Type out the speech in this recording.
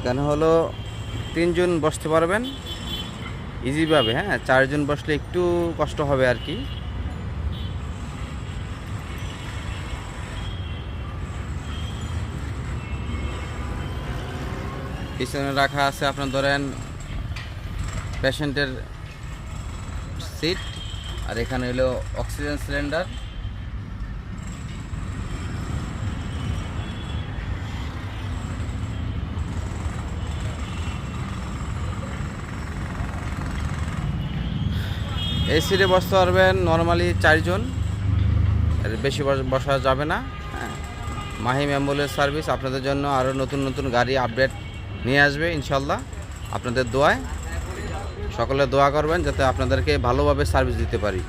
এখানে হলো তিনজন বসতে পারবেন। ইজিভাবে হ্যাঁ? চারজন বসলে একটু কষ্ট হবে আর কি। পিছনে রাখা আছে আপনার ধরেন পেশেন্টের সিট আর এখানে হলো অক্সিজেন সিলিন্ডার এই সিটে বসতে পারবেন নর্মালি চারজন। এর বেশি বস- বসা যাবে না। হ্যাঁ। মাহিম অ্যাম্বুলেন্স সার্ভিস আপনাদের জন্য আরও নতুন নতুন গাড়ি আপডেট নিয়ে আসবে ইনশাল্লাহ আপনাদের দোয়ায়। সকলে দোয়া করবেন যাতে আপনাদেরকে ভালোভাবে সার্ভিস দিতে পারি।